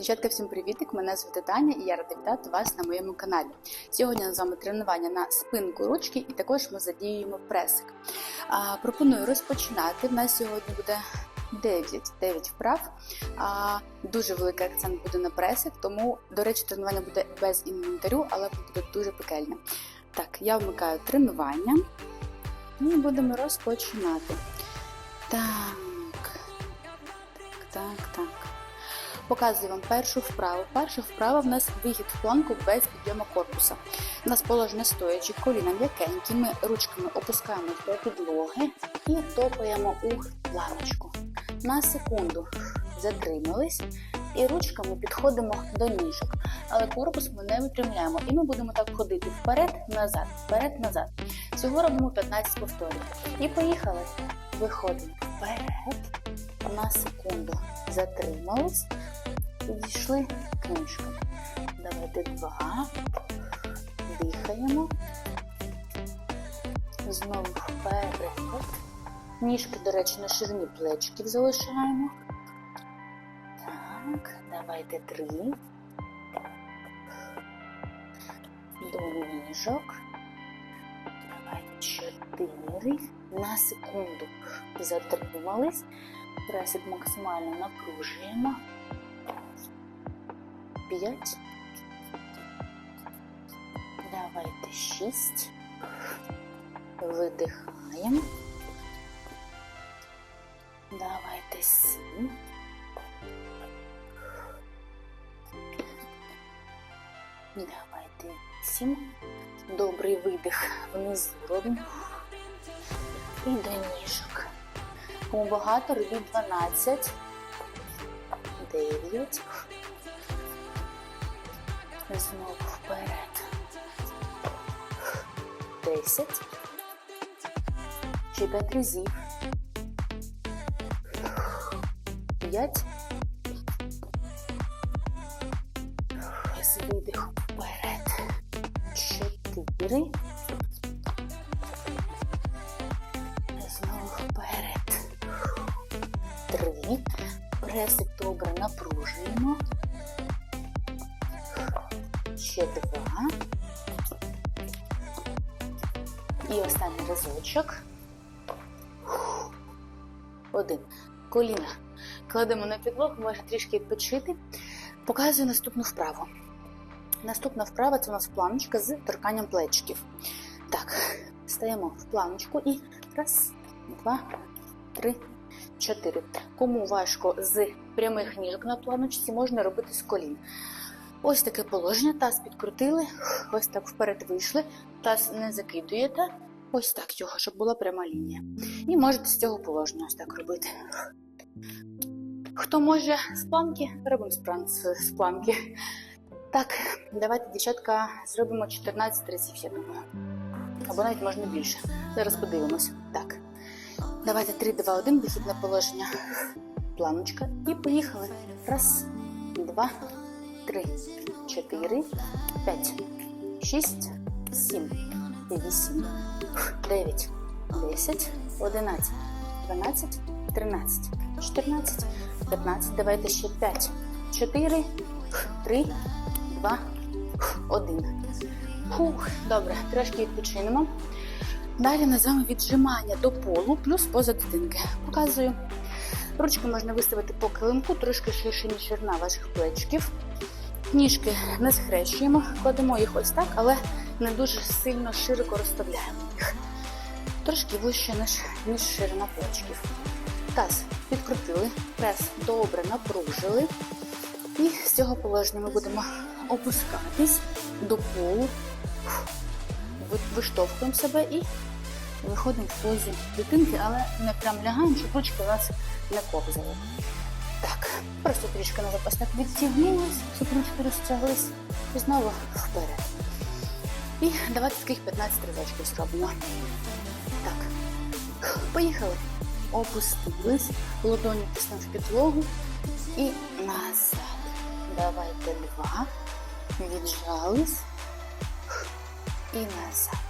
Дівчатка, всім привітик! Мене звати Таня і я рада вітати вас на моєму каналі. Сьогодні з вами тренування на спинку ручки і також ми задіюємо пресик. А, пропоную розпочинати. У нас сьогодні буде 9, 9 вправ. А, дуже великий акцент буде на пресик, тому, до речі, тренування буде без інвентарю, але буде дуже пекельне. Так, я вмикаю тренування і будемо розпочинати. Так, так, так. Показую вам першу вправу. Перша вправа в нас вихід в планку без підйому корпуса. У нас положення стоячи, коліна м'якенькі, ми ручками опускаємо до підлоги і топаємо у планочку. На секунду затримались і ручками підходимо до ніжок. Але корпус ми не випрямляємо. І ми будемо так ходити вперед-назад, вперед-назад. Всього робимо 15 повторів. І поїхали. Виходимо вперед. На секунду затримались. Підійшли книжками. Давайте два. Дихаємо. Знову вперед. Ніжки, до речі, на ширині плечиків залишаємо. Так, давайте три. До ніжок. Давайте чотири. На секунду затримались. Пресик максимально напружуємо. П'ять. Давайте шість. Видихаємо. Давайте сім. Давайте вісім. Добрий видих внизу робимо. І до ніжок. Багато робіть 12. 9. Знову вперед. 10. Ще 5 разів. 5. З видихом вперед. 4. Пресик добре напружуємо. Ще два. І останній разочок. Один. Коліна. Кладемо на підлогу, можна трішки відпочити. Показую наступну вправу. Наступна вправа це у нас планочка з торканням плечиків. Так, стаємо в планочку і раз, два, три, чотири. Кому важко з прямих ніжок на планочці, можна робити з колін. Ось таке положення, таз підкрутили, ось так вперед вийшли, таз не закидуєте, ось так його, щоб була пряма лінія. І можете з цього положення ось так робити. Хто може з планки, робимо з планки. Так, давайте, дівчатка, зробимо 14 разів, я думаю. Або навіть можна більше. Зараз подивимось. Так. Давайте 3, 2, 1, вихідне положення. Планочка. І поїхали. Раз, два, три, чотири, п'ять, шість, сім, вісім, дев'ять, десять, одинадцять, дванадцять, тринадцять, чотирнадцять, п'ятнадцять. Давайте ще п'ять, чотири, три, два, один. Фух, добре, трошки відпочинемо. Далі вами віджимання до полу плюс поза дитинки. Показую. Ручки можна виставити по килимку, трошки ширше, ніж ширина ваших плечиків. Ніжки не схрещуємо, кладемо їх ось так, але не дуже сильно широко розставляємо їх. Трошки вище, ніж, ширина плечиків. Таз підкрутили, прес добре напружили. І з цього положення ми будемо опускатись до полу, виштовхуємо себе і виходимо в позу дитинки, але не прям лягаємо, щоб ручки у нас не ковзали. Так, просто трішки назад ось так відтягнулись, щоб ручки розтяглись і знову вперед. І давайте таких 15 разочків зробимо. Так, поїхали. Опустились, ладоні тиснемо в підлогу і назад. Давайте два. Віджались і назад.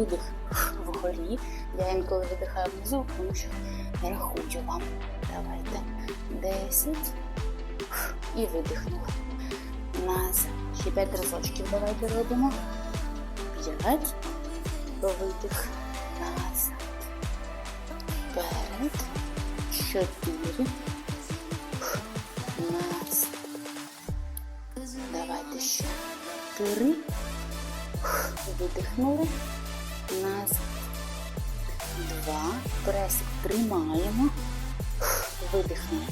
Видих вгорі. Я інколи видихаю внизу, тому що не рахую вам. Давайте. Десять. І видихнули. Назад. Ще п'ять разочків давайте робимо. П'ять. Видих. Назад. Вперед. Чотири. Назад. Давайте ще. Три. Видихнули. Назад. Два. Пресик тримаємо. Видихнули.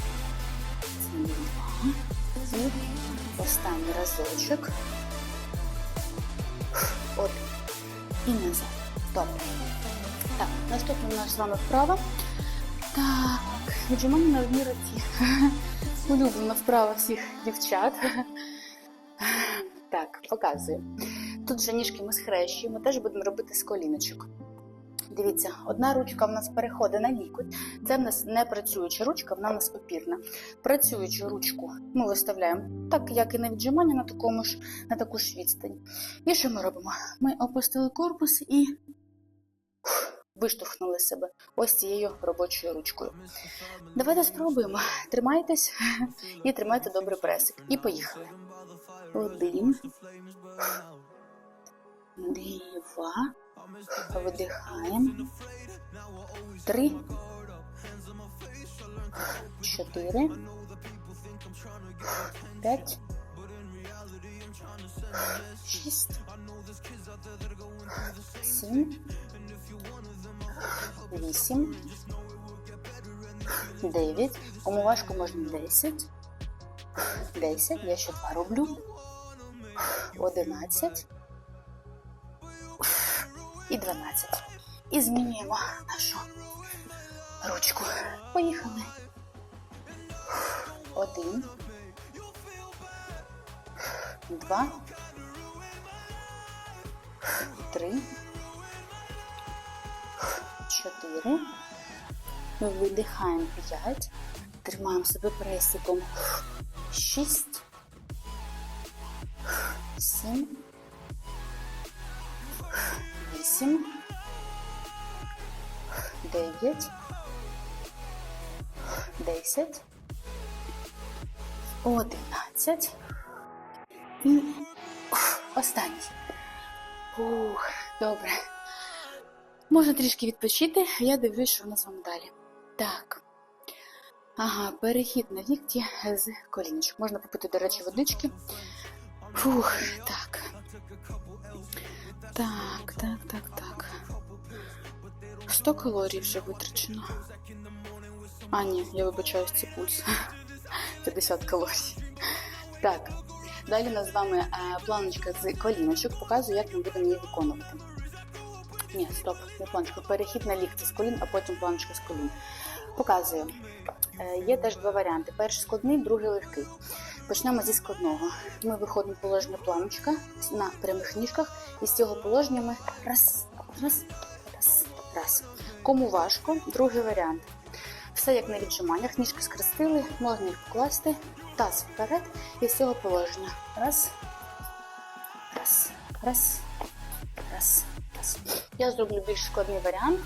Це два. І останній разочок. Один. І назад. Добре. Так, наступна у нас з вами вправа. Так, віджимання на одній руці. Улюблена вправа всіх дівчат. Так, показую. Тут же ніжки ми схрещуємо, теж будемо робити з коліночок. Дивіться, одна ручка в нас переходить на лікоть. Це в нас не працююча ручка, вона в нас опірна. Працюючу ручку ми виставляємо так, як і на віджимання, на такому ж, на таку ж відстань. І що ми робимо? Ми опустили корпус і виштовхнули себе ось цією робочою ручкою. Давайте спробуємо. Тримайтесь і тримайте добре пресик. І поїхали. Один. Два. Видихаємо. Три. Чотири. П'ять. Шість. Сім. Вісім. Дев'ять. Кому важко можна десять. Десять. Я ще два роблю. Одинадцять. І дванадцять. І змінюємо нашу ручку. Поїхали. Один. Два. Три. Чотири. Видихаємо п'ять. Тримаємо себе пресиком. Шість. Сім. Вісім. Дев'ять. Десять. Одинадцять. І останній. Ух, добре. Можна трішки відпочити, я дивлюсь, що в нас вам далі. Так. Ага, перехід на лікті з коліночок. Можна попити, до речі, водички. Фух, так. Так, так, так, так. 100 калорій вже витрачено. А, ні, я вибачаюсь, це пульс. 50 калорій. Так. Далі у нас з вами е, планочка з коліночок. Показую, як ми будемо її виконувати. Ні, стоп, не планочка. Перехід на лікті з колін, а потім планочка з колін. Показую. Е, Є теж два варіанти: перший складний, другий легкий. Почнемо зі складного. Ми виходимо в положення планочка на прямих ніжках, і з цього положення ми раз, раз, раз, раз. Кому важко, другий варіант. Все як на віджиманнях, ніжки скрестили, можна їх покласти, таз вперед і з цього положення. Раз, раз, раз, раз, раз. Я зроблю більш складний варіант.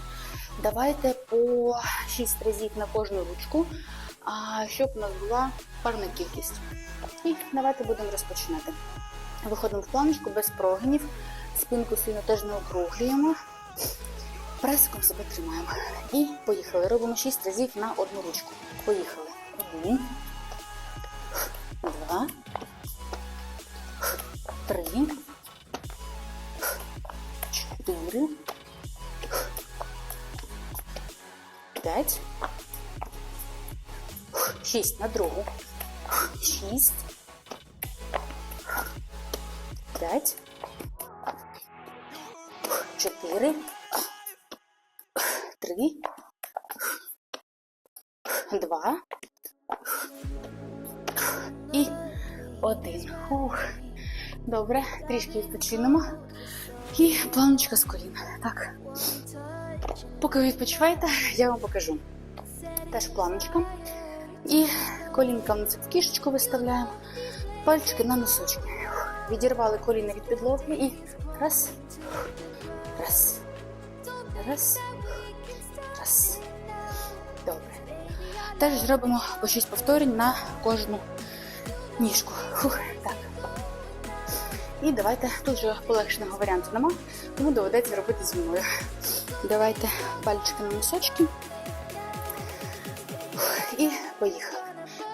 Давайте по 6 разів на кожну ручку, щоб у нас була парна кількість. І давайте будемо розпочинати. Виходимо в планочку без прогинів, спинку сильно теж не округлюємо. Пресиком себе тримаємо. І поїхали. Робимо 6 разів на одну ручку. Поїхали. Один, два, три, чотири, п'ять, шість на другу. Шість, п'ять, чотири, три, два. І один. Ух. Добре, трішки відпочинемо. І планочка з колін. Так. Поки ви відпочиваєте, я вам покажу. Теж планочка. І колінка в кішечку виставляємо. Пальчики на носочки. Відірвали коліна від підлоги і раз. Раз. Раз. Раз. Добре. Теж зробимо по 6 повторень на кожну ніжку. Фух, так. І давайте, тут вже полегшеного варіанту нема, тому доведеться робити зі мною. Давайте пальчики на носочки. Фух, І поїхали.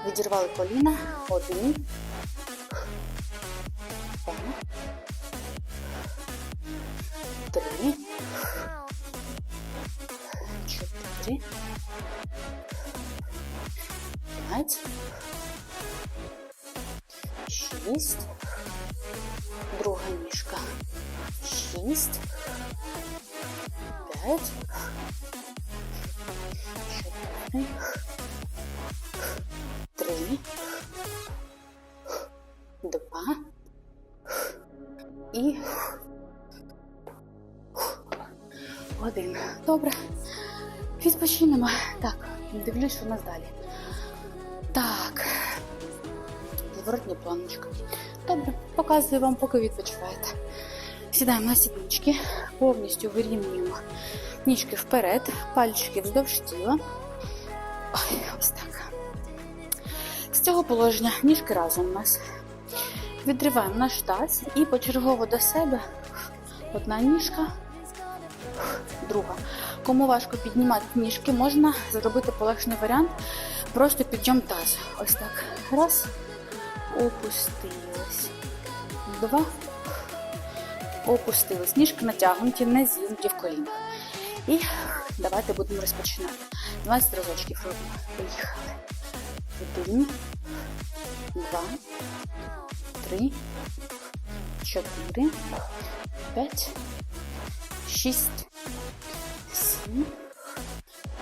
Відірвали коліна. Один. Два. Три. Чотири. П'ять. Шість. Друга ніжка. Шість. П'ять. Чотири. Три. Два. І один. Добре. Відпочинемо. Так, дивлюсь, що у нас далі. Так. Зворотня планочка. Добре, показую вам, поки відпочиваєте. Сідаємо на сіднички, повністю вирівнюємо ніжки вперед, пальчики вздовж тіла. Ой, цього положення ніжки разом у нас. Відриваємо наш таз і почергово до себе одна ніжка, друга. Кому важко піднімати ніжки, можна зробити полегшений варіант. Просто підйом тазу. Ось так. Раз. Опустились. Два. Опустились. Ніжки натягнуті, не зігнуті в колінах. І давайте будемо розпочинати. 12 разочків робимо. Поїхали. Один, два, три, чотири, п'ять, шість, сім,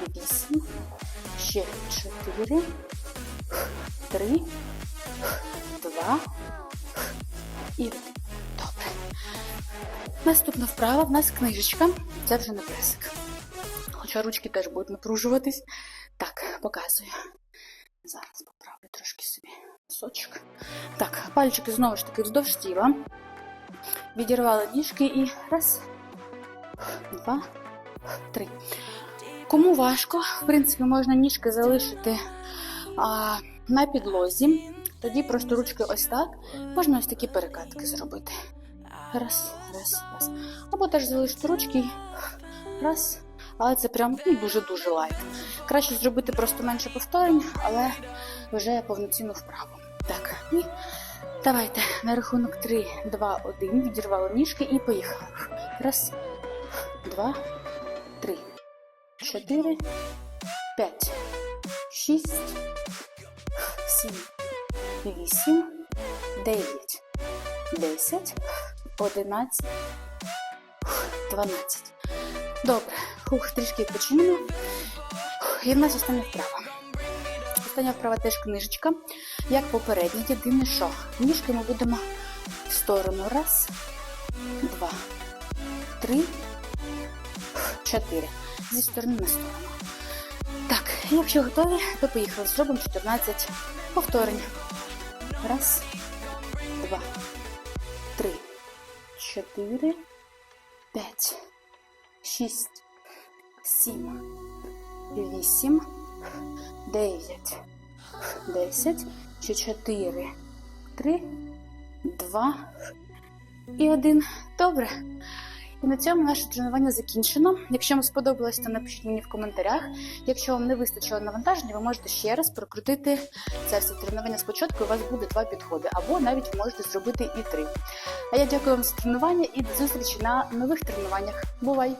вісім, ще чотири, три, два і. Добре. Наступна вправа в нас книжечка. Це вже не пресик. Хоча ручки теж будуть напружуватись. Так, показую. Зараз поправлю трошки собі носочок. Так, пальчики знову ж таки вздовж тіла. Відірвали ніжки і раз, два, три. Кому важко, в принципі, можна ніжки залишити а, на підлозі. Тоді просто ручки ось так. Можна ось такі перекатки зробити. Раз, раз, раз. Або теж залишити ручки. Раз. Але це прям ну, дуже-дуже лайт. Краще зробити просто менше повторень, але вже повноцінну вправу. Так, і давайте на рахунок 3, 2, 1. Відірвали ніжки і поїхали. Раз, два, три, чотири, п'ять, шість, сім, вісім, дев'ять, десять, одинадцять, дванадцять. Добре, Фух, трішки відпочинемо. І в нас остання вправа. Остання вправа теж книжечка. Як попередня, єдине, що ніжки ми будемо в сторону. Раз, два, три, чотири. Зі сторони на сторону. Так, якщо готові, то поїхали. Зробимо 14 повторень. Раз, два, три, чотири, п'ять, шість, сім, вісім, дев'ять, десять, ще чотири, три, два і один. Добре. І на цьому наше тренування закінчено. Якщо вам сподобалось, то напишіть мені в коментарях. Якщо вам не вистачило навантаження, ви можете ще раз прокрутити це все тренування спочатку. і У вас буде два підходи, або навіть можете зробити і три. А я дякую вам за тренування і до зустрічі на нових тренуваннях. Бувай!